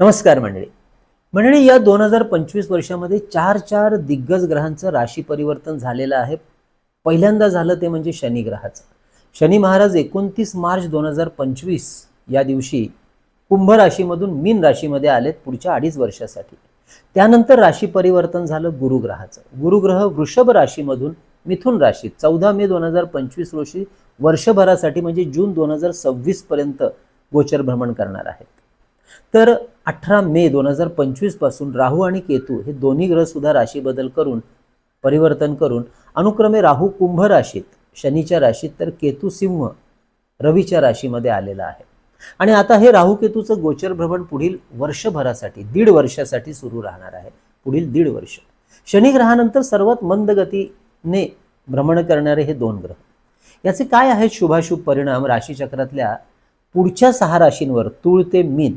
नमस्कार मंडळी. मंडळी या दोन हजार पंचवीस वर्षामध्ये चार चार दिग्गज ग्रहांचं राशी परिवर्तन झालेलं आहे. पहिल्यांदा झालं ते म्हणजे शनी ग्रहाचं. शनी महाराज एकोणतीस मार्च दोन हजार पंचवीस या दिवशी कुंभ राशीमधून मीन राशीमध्ये आलेत पुढच्या अडीच वर्षासाठी. त्यानंतर राशी परिवर्तन झालं गुरुग्रहाचं गुरुग्रह वृषभ राशीमधून मिथुन राशीत चौदा मे दोन हजार पंचवीस रोजी वर्षभरासाठी म्हणजे जून दोन हजार सव्वीस पर्यंत गोचर भ्रमण करणार आहेत तर अठरा मे दोन हजार पंचवीसपासून राहू आणि केतू हे दोन्ही ग्रह सुद्धा राशी बदल करून परिवर्तन करून अनुक्रमे राहू कुंभ राशीत शनीच्या राशीत तर केतू सिंह रवीच्या राशीमध्ये आलेला आहे. आणि आता हे राहू केतूचं गोचर भ्रमण पुढील वर्षभरासाठी दीड वर्षासाठी सुरू राहणार आहे. पुढील दीड वर्ष. शनी ग्रहानंतर सर्वात मंद गतीने भ्रमण करणारे हे दोन ग्रह. याचे काय आहेत शुभाशुभ परिणाम? राशीचक्रातल्या पुढच्या सहा राशींवर तुळ ते मीन.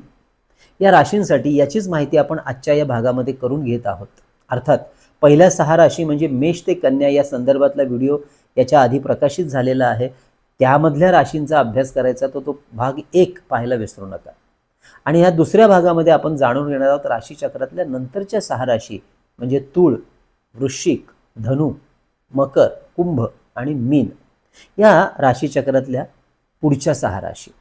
या राशींसाठी याचीच माहिती आपण आजच्या या भागामध्ये करून घेत आहोत. अर्थात पहिल्या सहा राशी म्हणजे मेष ते कन्या या संदर्भातला व्हिडिओ याच्या आधी प्रकाशित झालेला आहे. त्यामधल्या राशींचा अभ्यास करायचा तो तो भाग एक पाहायला विसरू नका. आणि ह्या दुसऱ्या भागामध्ये आपण जाणून घेणार आहोत राशीचक्रातल्या नंतरच्या सहा राशी म्हणजे तूळ वृश्चिक धनु मकर कुंभ आणि मीन या राशीचक्रातल्या पुढच्या सहा राशी.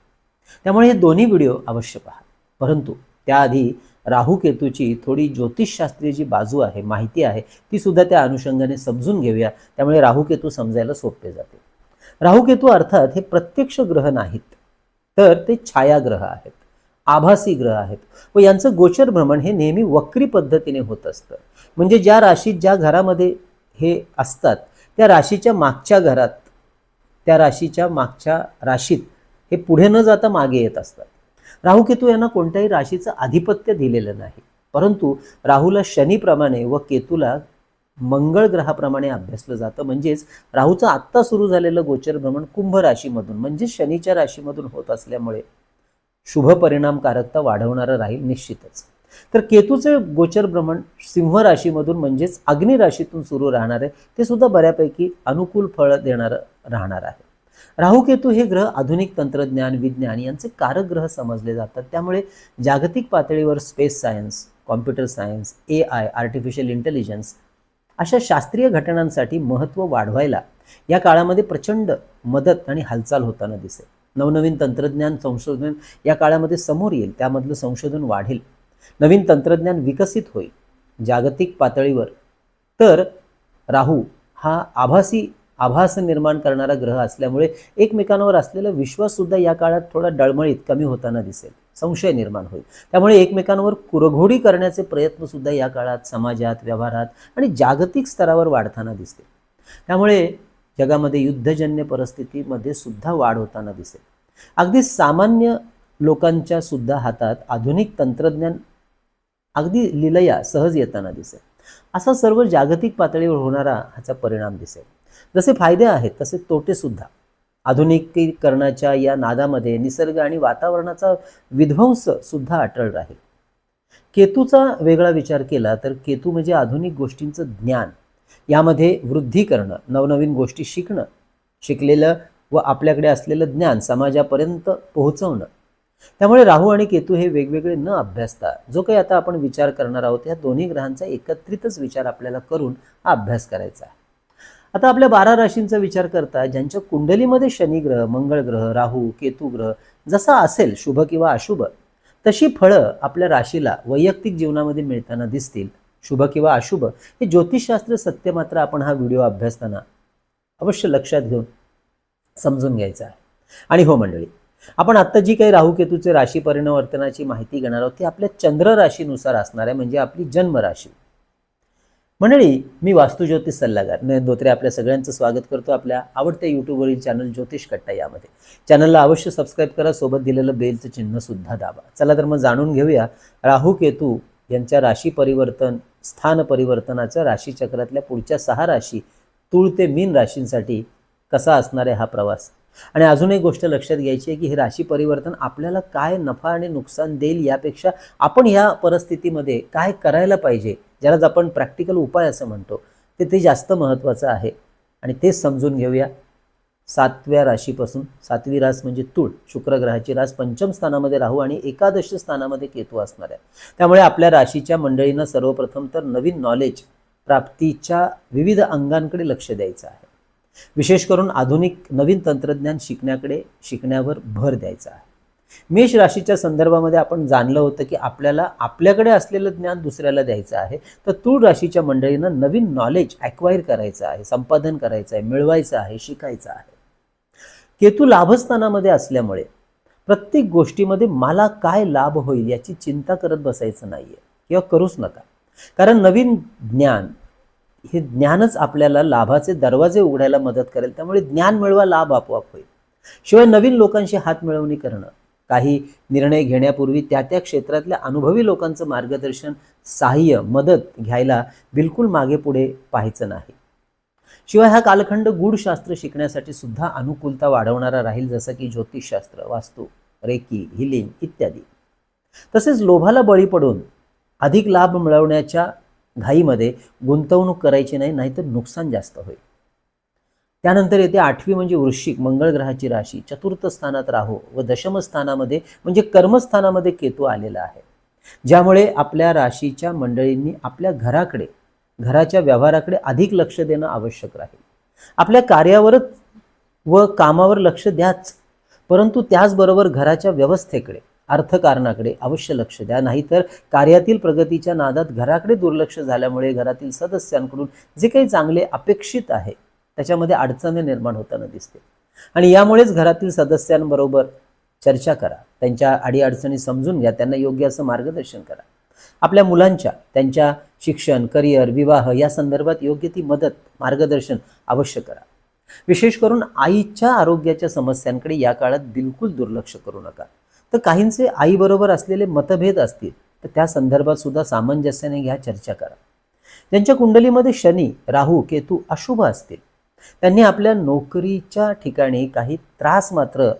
त्यामुळे हे दोन्ही व्हिडिओ अवश्य पहा. परंतु त्याआधी राहू केतूची थोडी ज्योतिषशास्त्रीय जी बाजू आहे माहिती आहे ती सुद्धा त्या अनुषंगाने समजून घेऊया. त्यामुळे राहू केतू समजायला सोपे जाते. राहू केतू अर्थात हे प्रत्यक्ष ग्रह नाहीत तर ते छायाग्रह आहेत आभासी ग्रह आहेत. व यांचं गोचर भ्रमण हे नेहमी वक्री पद्धतीने होत असतं. म्हणजे ज्या राशीत ज्या घरामध्ये हे असतात त्या राशीच्या मागच्या घरात त्या राशीच्या मागच्या राशीत हे पुढे न जाता मागे येत असतात. राहू केतू यांना कोणत्याही राशीचं आधिपत्य दिलेलं नाही. परंतु राहूला शनीप्रमाणे व केतूला मंगळ ग्रहाप्रमाणे अभ्यासलं जातं. म्हणजेच राहूचं आत्ता सुरू झालेलं गोचर भ्रमण कुंभ राशीमधून म्हणजे शनीच्या राशीमधून होत असल्यामुळे शुभ परिणामकारकता वाढवणारं राहील निश्चितच. तर केतूचे गोचर भ्रमण सिंह राशीमधून म्हणजेच अग्नी राशीतून सुरू राहणार आहे. ते सुद्धा बऱ्यापैकी अनुकूल फळ देणारं राहणार आहे. राहू केतू हे ग्रह आधुनिक तंत्रज्ञान विज्ञान यांचे कारक ग्रह समजले जातात. त्यामुळे जागतिक पातळीवर space science computer science A I artificial intelligence अशा शास्त्रीय घटनांसाठी महत्त्व वाढवायला या काळामध्ये प्रचंड मदत आणि हालचाल होताना दिसेल. नवनवीन तंत्रज्ञान संशोधन या काळामध्ये समोर येईल त्यामधलं संशोधन वाढेल. नवीन तंत्रज्ञान विकसित होईल. जागतिक पातळीवर. तर राहू हा आभासी आभास निर्माण करणारा ग्रह असल्यामुळे एकमेकांवर असलेला विश्वाससुद्धा या काळात थोडा डळमळीत कमी होताना दिसेल. संशय निर्माण होईल. त्यामुळे एकमेकांवर कुरघोडी करण्याचे प्रयत्नसुद्धा या काळात समाजात व्यवहारात आणि जागतिक स्तरावर वाढताना दिसतील. त्यामुळे जगामध्ये युद्धजन्य परिस्थितीमध्ये सुद्धा वाढ होताना दिसेल. अगदी सामान्य लोकांच्या सुद्धा हातात आधुनिक तंत्रज्ञान अगदी लिलया सहज येताना दिसेल. असा सर्व जागतिक पातळीवर होणारा ह्याचा परिणाम दिसेल. जसे फायदे आहेत तसे तोटे सुद्धा. आधुनिकीकरणाच्या या नादामध्ये निसर्ग आणि वातावरणाचा विध्वंस सुद्धा अटळ राहील. केतूचा वेगळा विचार केला तर केतू म्हणजे आधुनिक गोष्टींचं ज्ञान. यामध्ये वृद्धी करणं नवनवीन गोष्टी शिकणं शिकलेलं व आपल्याकडे असलेलं ज्ञान समाजापर्यंत पोहोचवणं. त्यामुळे राहू आणि केतू हे वेगवेगळे न अभ्यासता जो काही आता आपण विचार करणार आहोत या दोन्ही ग्रहांचा एकत्रितच विचार आपल्याला करून हा अभ्यास करायचा आहे. आता आपल्या बारा राशींचा विचार करता ज्यांच्या कुंडलीमध्ये शनी ग्रह मंगळ ग्रह राहू केतू ग्रह जसा असेल शुभ किंवा अशुभ तशी फळं आपल्या राशीला वैयक्तिक जीवनामध्ये मिळताना दिसतील. शुभ किंवा अशुभ हे ज्योतिषशास्त्र सत्य मात्र आपण हा व्हिडिओ अभ्यासताना अवश्य लक्षात घेऊन समजून घ्यायचा आहे. आणि हो मंडळी आपण आत्ता जी काही राहू केतूचे राशी परिणवर्तनाची माहिती घेणार आहोत ती आपल्या चंद्र राशीनुसार असणार आहे म्हणजे आपली जन्म राशी. मंडळी मी वास्तुज्योतिष सल्लागार. नयन धोत्रे आपल्या सगळ्यांचं स्वागत करतो आपल्या आवडत्या यूट्यूबवरील चॅनल ज्योतिष कट्टा यामध्ये. चॅनलला अवश्य सबस्क्राईब करा सोबत दिलेलं बेलचं चिन्ह सुद्धा दाबा. चला तर मग जाणून घेऊया राहू केतू यांच्या राशी परिवर्तन स्थान परिवर्तनाच्या राशीचक्रातल्या पुढच्या सहा राशी तुळ ते मीन राशींसाठी कसा असणार आहे हा प्रवास? आणि अजून एक गोष्ट लक्षात घ्यायची आहे की हे राशी परिवर्तन आपल्याला काय नफा आणि नुकसान देईल यापेक्षा आपण ह्या परिस्थितीमध्ये काय करायला पाहिजे? ज्यालाच आपण प्रॅक्टिकल उपाय असं म्हणतो ते ते जास्त महत्त्वाचं आहे. आणि तेच समजून घेऊया. सातव्या राशीपासून सातवी रास म्हणजे तूळ शुक्रग्रहाची रास पंचम स्थानामध्ये राहू आणि एकादश स्थानामध्ये केतू असणार आहे. त्यामुळे आपल्या राशीच्या मंडळींना सर्वप्रथम तर नवीन नॉलेज प्राप्तीच्या विविध अंगांकडे लक्ष द्यायचं आहे. विशेष करून आधुनिक नवीन तंत्रज्ञान शिकण्याकडे शिकण्यावर भर द्यायचा आहे. मेष राशीच्या संदर्भामध्ये आपण जाणलं होतं की आपल्याला आपल्याकडे असलेलं ज्ञान दुसऱ्याला द्यायचं आहे. तर तूळ राशीच्या मंडळींना नवीन नॉलेज ॲक्वायर करायचं आहे संपादन करायचं आहे मिळवायचं आहे शिकायचं आहे. केतू लाभस्थानामध्ये असल्यामुळे प्रत्येक गोष्टीमध्ये मला काय लाभ होईल याची चिंता करत बसायचं नाहीये किंवा करूच नका. कारण नवीन ज्ञान हे ज्ञानच आपल्याला लाभाचे दरवाजे उघडायला मदत करेल. त्यामुळे ज्ञान मिळवा लाभ आपोआप होईल. शिवाय नवीन लोकांशी हात मिळवणी करणं काही निर्णय घेण्यापूर्वी त्या त्या क्षेत्रातल्या अनुभवी लोकांचं मार्गदर्शन सहाय्य मदत घ्यायला बिलकुल मागे पुढे पाहायचं नाही. शिवाय हा कालखंड गूढशास्त्र शिकण्यासाठी सुद्धा अनुकूलता वाढवणारा राहील जसं की ज्योतिषशास्त्र वास्तू रेकी हिलिंग इत्यादी. तसेच लोभाला बळी पडून अधिक लाभ मिळवण्याच्या घाईमध्ये गुंतवणूक करायची नाही नाहीतर नुकसान जास्त होईल. त्यानंतर येते आठवी म्हणजे वृश्चिक मंगळ ग्रहाची राशी. चतुर्थ स्थानात राहू व दशम स्थानामध्ये म्हणजे कर्मस्थानामध्ये केतू आलेला आहे. ज्यामुळे आपल्या राशीच्या मंडळींनी आपल्या घराकडे घराच्या व्यवहाराकडे अधिक लक्ष देणं आवश्यक राहील. आपल्या कार्यावरच व कामावर लक्ष द्याच. परंतु त्याचबरोबर घराच्या व्यवस्थेकडे अर्थकारणाकडे अवश्य लक्ष द्या. नाहीतर कार्यातील प्रगतीच्या नादात घराकडे दुर्लक्ष झाल्यामुळे घरातील सदस्यांकडून जे काही चांगले अपेक्षित आहे त्याच्यामध्ये अडचणी निर्माण होताना दिसते आणि यामुळेच घरातील सदस्यांबरोबर चर्चा करा. त्यांच्या अडीअडचणी समजून घ्या. त्यांना योग्य असं मार्गदर्शन करा. आपल्या मुलांच्या त्यांच्या शिक्षण करिअर विवाह या संदर्भात योग्य ती मदत मार्गदर्शन अवश्य करा. विशेष करून आईच्या आरोग्याच्या समस्यांकडे या काळात बिलकुल दुर्लक्ष करू नका. तर काहींचे आईबरोबर असलेले मतभेद असतील तर त्या संदर्भात सुद्धा सामंजस्याने घ्या चर्चा करा. ज्यांच्या कुंडलीमध्ये शनी राहू केतू अशुभ असतील त्यांनी आपल्या नोकरीच्या ठिकाणी काही त्रास मात्र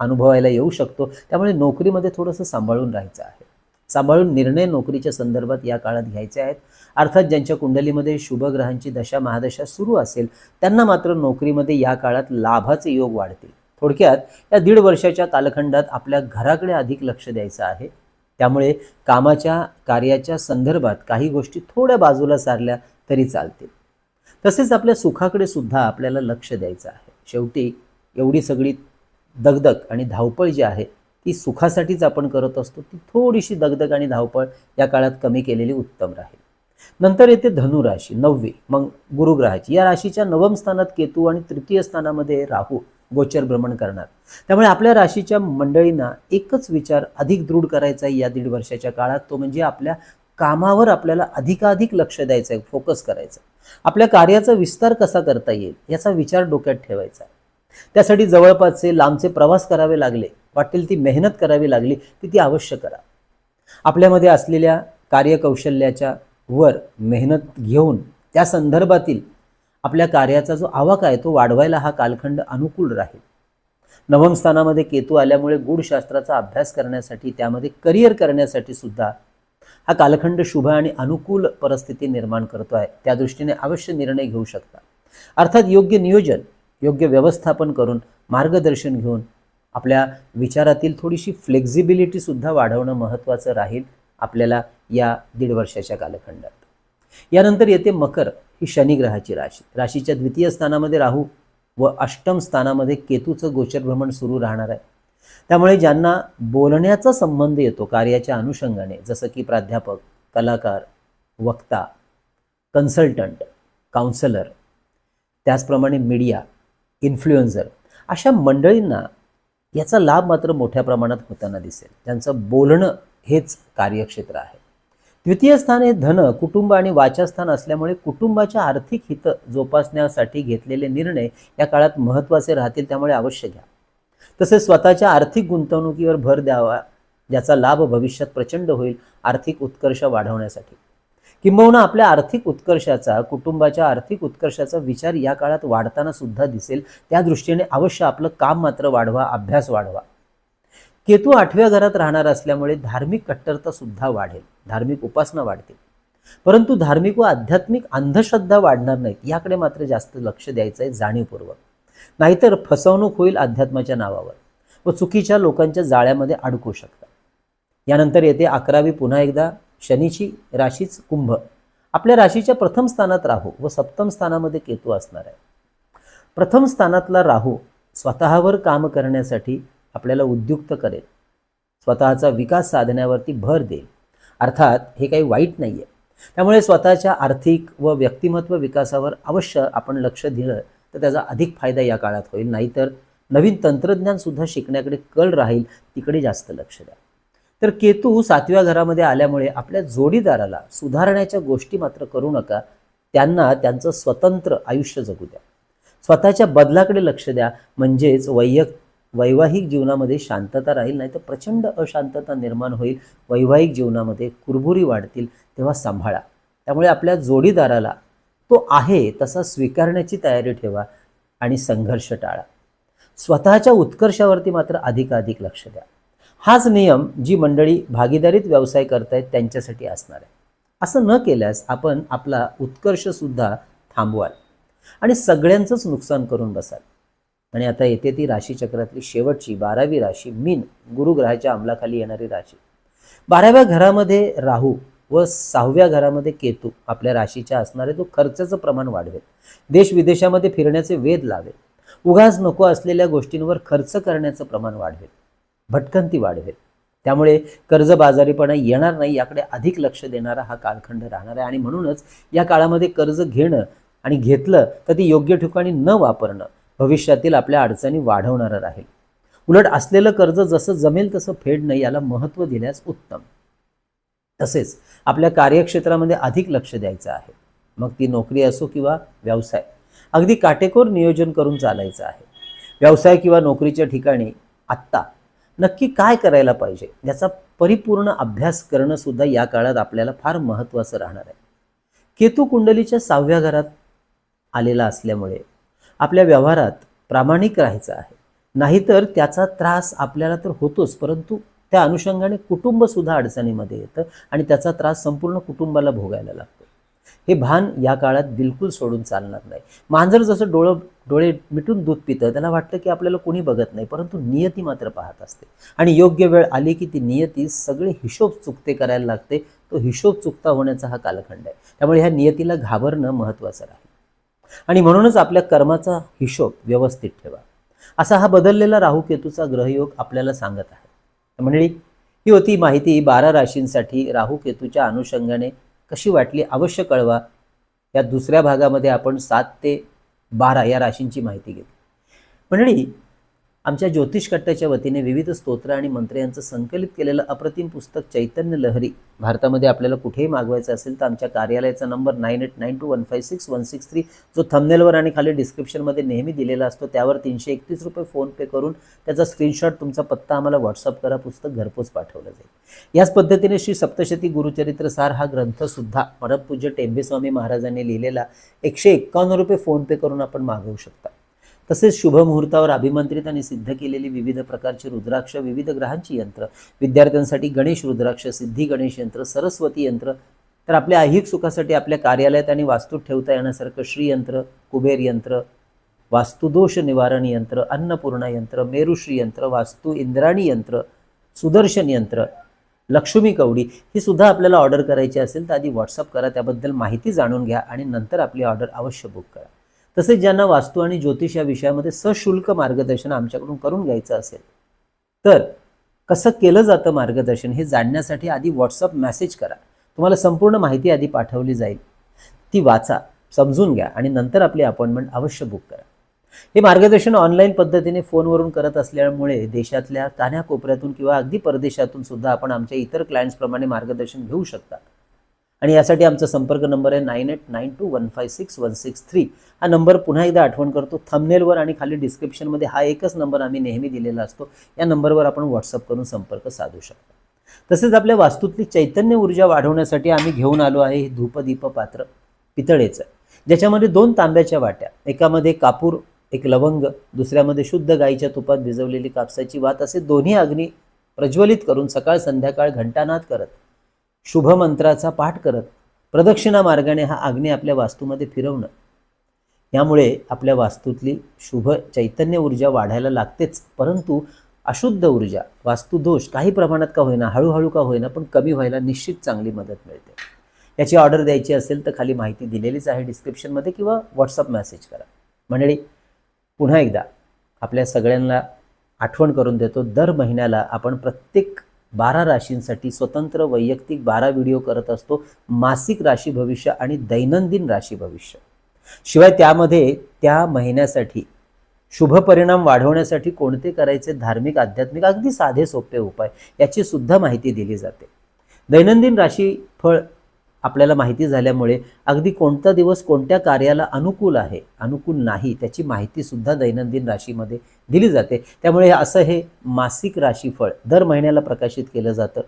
अनुभवायला येऊ शकतो. त्यामुळे नोकरीमध्ये थोडंसं सांभाळून राहायचं आहे. सांभाळून निर्णय नोकरीच्या संदर्भात या काळात घ्यायचे आहेत. अर्थात ज्यांच्या कुंडलीमध्ये शुभग्रहांची दशा महादशा सुरू असेल त्यांना मात्र नोकरीमध्ये या काळात लाभाचे योग वाढतील. थोडक्यात या दीड वर्षाच्या कालखंडात आपल्या घराकडे अधिक लक्ष द्यायचं आहे. त्यामुळे कामाच्या कार्याच्या संदर्भात काही गोष्टी थोड्या बाजूला सारल्या तरी चालतील. तसेच आपल्या सुखाकडे सुद्धा आपल्याला लक्ष द्यायचं आहे. शेवटी एवढी सगळी दगदग आणि धावपळ जी आहे ती सुखासाठीच आपण करत असतो ती थोडीशी दगदग आणि धावपळ या काळात कमी केलेली उत्तम राहील. नंतर येते धनुराशी नववी मग गुरुग्रहाची. या राशीच्या नवम स्थानात केतू आणि तृतीय स्थानामध्ये राहू गोचर भ्रमण करणार. त्यामुळे आपल्या राशीच्या मंडळींना एकच विचार अधिक दृढ करायचा आहे या दीड वर्षाच्या काळात तो म्हणजे आपल्या कामावर आपल्याला अधिकाधिक लक्ष द्यायचं आहे फोकस करायचं आपल्या कार्याचा विस्तार कसा करता येईल याचा विचार डोक्यात ठेवायचा त्यासाठी जवळपासचे लांबचे प्रवास करावे लागले वाटेल ती मेहनत करावी लागली ती ती अवश्य करा. आपल्यामध्ये असलेल्या कार्यकौशल्याच्या वर मेहनत घेऊन त्या संदर्भातील आपल्या कार्याचा जो आवाका आहे तो वाढवायला हा कालखंड अनुकूल राहील. नवम स्थानामध्ये केतू आल्यामुळे गूढशास्त्राचा अभ्यास करण्यासाठी त्यामध्ये करिअर करण्यासाठी सुद्धा हा कालखंड शुभ आणि अनुकूल परिस्थिती निर्माण करतो आहे त्या दृष्टीने अवश्य निर्णय घेऊ शकता. अर्थात योग्य नियोजन योग्य व्यवस्थापन करून मार्गदर्शन घेऊन आपल्या विचारातील थोडीशी फ्लेक्झिबिलिटी सुद्धा वाढवणं महत्त्वाचं राहील आपल्याला या दीड वर्षाच्या कालखंडात. यानंतर येते मकर ही शनिग्रहाची राशी. राशीच्या द्वितीय स्थानामध्ये राहू व अष्टम स्थानामध्ये केतूचं गोचर भ्रमण सुरू राहणार आहे. त्यामुळे ज्यांना बोलण्याचा संबंध येतो कार्याच्या अनुषंगाने जसं की प्राध्यापक कलाकार वक्ता कन्सल्टंट काउन्सलर त्याचप्रमाणे मीडिया इन्फ्लुएन्झर अशा मंडळींना याचा लाभ मात्र मोठ्या प्रमाणात होताना दिसेल. त्यांचं बोलणं हेच कार्यक्षेत्र आहे. द्वितीय स्थान हे धन कुटुंब आणि वाचास्थान असल्यामुळे कुटुंबाच्या आर्थिक हित जोपासण्यासाठी घेतलेले निर्णय या काळात महत्त्वाचे राहतील त्यामुळे अवश्य घ्या. तसेच स्वतःच्या आर्थिक गुंतवणुकीवर भर द्यावा ज्याचा लाभ भविष्यात प्रचंड होईल आर्थिक उत्कर्ष वाढवण्यासाठी. किंबहुना आपल्या आर्थिक उत्कर्षाचा कुटुंबाच्या आर्थिक उत्कर्षाचा विचार या काळात वाढताना सुद्धा दिसेल. त्या दृष्टीने अवश्य आपलं काम मात्र वाढवा अभ्यास वाढवा. केतू आठव्या घरात राहणार असल्यामुळे धार्मिक कट्टरता सुद्धा वाढेल धार्मिक उपासना वाढतील. परंतु धार्मिक व आध्यात्मिक अंधश्रद्धा वाढणार नाहीत याकडे मात्र जास्त लक्ष द्यायचं आहे जाणीवपूर्वक. नाहीतर फसवणूक होईल अध्यात्माच्या नावावर व चुकीच्या लोकांच्या जाळ्यामध्ये अडकू शकतात. यानंतर येते अकरावी पुन्हा एकदा शनीची राशीच कुंभ. आपल्या राशीच्या प्रथम स्थानात राहू व सप्तम स्थानामध्ये केतू असणार आहे. प्रथम स्थानातला राहू स्वतःवर काम करण्यासाठी आपल्याला उद्युक्त करेल. स्वतःचा विकास साधण्यावरती भर देईल. अर्थात हे काही वाईट नाही आहे त्यामुळे स्वतःच्या आर्थिक व व्यक्तिमत्व विकासावर अवश्य आपण लक्ष दिलं तर त्याचा अधिक फायदा या काळात होईल. नाहीतर नवीन तंत्रज्ञान सुद्धा शिकण्याकडे कल राहील तिकडे जास्त लक्ष द्या. तर केतू सातव्या घरामध्ये आल्यामुळे आपल्या जोडीदाराला सुधारण्याच्या गोष्टी मात्र करू नका. त्यांना त्यांचं स्वतंत्र आयुष्य जगू द्या. स्वतःच्या बदलाकडे लक्ष द्या. म्हणजेच वैयक वैवाहिक जीवनामध्ये शांतता राहील नाही तर प्रचंड अशांतता निर्माण होईल. वैवाहिक जीवनामध्ये कुरबुरी वाढतील तेव्हा सांभाळा. त्यामुळे आपल्या जोडीदाराला तो आहे तसा स्वीकारण्याची तयारी ठेवा आणि संघर्ष टाळा. स्वतःच्या उत्कर्षावरती मात्र अधिकाधिक लक्ष द्या. हाच नियम जी मंडळी भागीदारीत व्यवसाय करतायत त्यांच्यासाठी असणार आहे. असं न केल्यास आपण आपला उत्कर्षसुद्धा थांबवाल आणि सगळ्यांचंच नुकसान करून बसाल. आणि आता येते ती राशीचक्रातली शेवटची बारावी राशी मीन गुरुग्रहाच्या अंमलाखाली येणारी राशी. बाराव्या घरामध्ये राहू व सहाव्या घरामध्ये केतू आपल्या राशीच्या असणारे तो खर्चाचं प्रमाण वाढवेल. देश विदेशामध्ये फिरण्याचे वेध लावेल. उगाच नको असलेल्या गोष्टींवर खर्च करण्याचं प्रमाण वाढवेल. भटकंती वाढवेल. त्यामुळे कर्जबाजारीपणा येणार नाही याकडे अधिक लक्ष देणारा हा कालखंड राहणार आहे. आणि म्हणूनच या काळामध्ये कर्ज घेणं आणि घेतलं तर ती योग्य ठिकाणी न वापरणं भविष्यातील आपल्या अडचणी वाढवणारं राहील. उलट असलेलं कर्ज जसं जमेल तसं फेडणं याला महत्त्व दिल्यास उत्तम. तसेच आपल्या कार्यक्षेत्रामध्ये अधिक लक्ष द्यायचं आहे. मग ती नोकरी असो किंवा व्यवसाय अगदी काटेकोर नियोजन करून चालायचं आहे. व्यवसाय किंवा नोकरीच्या ठिकाणी आत्ता नक्की काय करायला पाहिजे याचा परिपूर्ण अभ्यास करणं सुद्धा या काळात आपल्याला फार महत्त्वाचं राहणार आहे. केतू कुंडलीच्या सहाव्या घरात आलेला असल्यामुळे आपल्या व्यवहारात प्रामाणिक राहायचं आहे. नाहीतर त्याचा त्रास आपल्याला तर होतोच परंतु त्या अनुषंगाने कुटुंब सुद्धा अडचणीमध्ये येतं आणि त्याचा त्रास संपूर्ण कुटुंबाला भोगायला लागतो. हे भान या काळात बिलकुल सोडून चालणार नाही. मांजर जसं डोळं डोळे मिटून दूध पितं त्याला वाटतं की आपल्याला कोणी बघत नाही परंतु नियती मात्र पाहत असते. आणि योग्य वेळ आली की ती नियती सगळे हिशोब चुकते करायला लागते तो हिशोब चुकता होण्याचा हा कालखंड आहे. त्यामुळे ह्या नियतीला घाबरणं महत्त्वाचं राहील. आणि म्हणूनच आपल्या कर्माचा हिशोब व्यवस्थित ठेवा. असा हा बदललेला राहू केतूचा ग्रहयोग आपल्याला सांगत आहे. मंडळी ही होती माहिती बारा राशींसाठी राहू केतूच्या अनुषंगाने. कशी वाटली अवश्य कळवा. या दुसऱ्या भागामध्ये आपण सात ते बारा या राशींची माहिती घेतली. मंडळी आमच्या ज्योतिष कट्ट्याच्या वतीने विविध स्तोत्र आणि मंत्र यांचं संकलित केलेलं अप्रतिम पुस्तक चैतन्य लहरी. भारतामध्ये आपल्याला कुठेही मागवायचं असेल तर आमच्या कार्यालयाचा number nine eight nine two one five six one six three जो थंबनेलवर आणि खाली डिस्क्रिप्शनमध्ये नेहमी दिलेला असतो त्यावर तीनशे एकतीस रुपये फोनपे करून त्याचा स्क्रीनशॉट तुमचा पत्ता आम्हाला व्हॉट्सअप करा पुस्तक घरपोच पाठवलं जाईल. याच पद्धतीने श्री सप्तशती गुरुचरित्र सार हा ग्रंथसुद्धा परमपूज्य टेंबेस्वामी महाराजांनी लिहिलेला. एकशे एक्कावन्न रुपये फोनपे करून आपण मागवू शकता. तसेच शुभ मुहूर्तावर अभिमंत्रित आणि सिद्ध केलेली विविध प्रकारची रुद्राक्ष विविध ग्रहांची यंत्र विद्यार्थ्यांसाठी गणेश रुद्राक्ष सिद्धी गणेश यंत्र सरस्वती यंत्र तर आपल्या ऐहिक सुखासाठी आपल्या कार्यालयात आणि वास्तूत ठेवता येण्यासारखं श्रीयंत्र कुबेर यंत्र वास्तुदोष निवारण यंत्र अन्नपूर्णा यंत्र मेरुश्री यंत्र वास्तू इंद्राणी यंत्र सुदर्शन यंत्र लक्ष्मी कवडी ही सुद्धा आपल्याला ऑर्डर करायची असेल तर आधी व्हॉट्सअप करा त्याबद्दल माहिती जाणून घ्या आणि नंतर आपली ऑर्डर अवश्य बुक करा. तसेच ज्यांना वास्तू आणि ज्योतिष या विषयामध्ये सशुल्क मार्गदर्शन आमच्याकडून करून घ्यायचं असेल तर कसं केलं जातं मार्गदर्शन हे जाणण्यासाठी आधी व्हॉट्सअप मेसेज करा. तुम्हाला संपूर्ण माहिती आधी पाठवली जाईल. ती वाचा समजून घ्या आणि नंतर आपली अपॉइंटमेंट अवश्य बुक करा. हे मार्गदर्शन ऑनलाईन पद्धतीने फोनवरून करत असल्यामुळे देशातल्या कान्याकोपऱ्यातून किंवा अगदी परदेशातून सुद्धा आपण आमच्या इतर क्लायंट्सप्रमाणे मार्गदर्शन घेऊ शकता. आणि यासाठी आमचा संपर्क नंबर आहे nine eight nine two one five six one six three. हा नंबर पुन्हा एकदा आठवण करतो. थंबनेलवर आणि खाली डिस्क्रिप्शनमध्ये हा एकच नंबर आम्ही नेहमी दिलेला असतो. या नंबरवर आपण व्हॉट्सअप करून संपर्क साधू शकतो. तसेच आपल्या वास्तूतली चैतन्य ऊर्जा वाढवण्यासाठी आम्ही घेऊन आलो आहे हे धूपदीप पात्र पितळेचं. ज्याच्यामध्ये दोन तांब्याच्या वाट्या एकामध्ये कापूर एक लवंग दुसऱ्यामध्ये शुद्ध गाईच्या तुपात भिजवलेली कापसाची वात असे दोन्ही अग्नी प्रज्वलित करून सकाळ संध्याकाळ घंटानाद करत शुभ मंत्राचा पाठ करत प्रदक्षिणा मार्गाने हा अग्नी आपल्या वास्तूमध्ये फिरवणं. यामुळे आपल्या वास्तूतली शुभ चैतन्य ऊर्जा वाढायला लागतेच परंतु अशुद्ध ऊर्जा वास्तुदोष काही प्रमाणात का होईना हळूहळू का होईना पण कमी व्हायला निश्चित चांगली मदत मिळते. याची ऑर्डर द्यायची असेल तर खाली माहिती दिलेलीच आहे डिस्क्रिप्शनमध्ये किंवा व्हॉट्सअप मेसेज करा. मंडळी पुन्हा एकदा आपल्या सगळ्यांना आठवण करून देतो दर महिन्याला आपण प्रत्येक बारा राशींसाठी स्वतंत्र वैयक्तिक बारा व्हिडिओ करत असतो. मासिक राशी भविष्य आणि दैनंदिन राशी भविष्य. शिवाय त्यामध्ये त्या महिन्यासाठी शुभ परिणाम वाढवण्यासाठी कोणते करायचे? धार्मिक आध्यात्मिक अगदी साधे सोपे उपाय याची सुद्धा माहिती दिली जाते. दैनंदिन राशी फळ आपल्याला माहिती झाल्यामुळे अगदी कोणता दिवस कोणत्या कार्याला अनुकूल आहे अनुकूल नाही त्याची माहितीसुद्धा दैनंदिन राशीमध्ये दिली जाते. त्यामुळे असं हे मासिक राशीफळ दर महिन्याला प्रकाशित केलं जातं.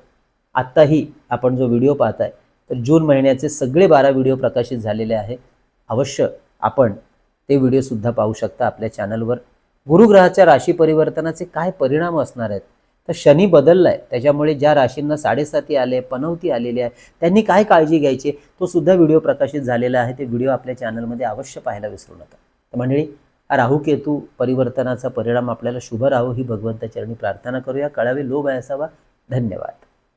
आत्ताही आपण जो व्हिडिओ पाहताय तर जून महिन्याचे सगळे बारा व्हिडिओ प्रकाशित झालेले आहे अवश्य आपण ते व्हिडिओसुद्धा पाहू शकता आपल्या चॅनलवर. गुरुग्रहाच्या राशी परिवर्तनाचे काय परिणाम असणार आहेत? तर शनी बदलला आहे त्याच्यामुळे ज्या राशींना साडेसाती आले पनवती आलेली आहे त्यांनी काय काळजी घ्यायची? तो सुद्धा व्हिडिओ प्रकाशित झालेला आहे. ते व्हिडिओ आपल्या चॅनलमध्ये अवश्य पाहायला विसरू नका. तर मंडळी राहू केतू परिवर्तनाचा परिणाम आपल्याला शुभ राहू ही भगवंताचरणी प्रार्थना करूया. कळावे लोभ आहे असावा. धन्यवाद.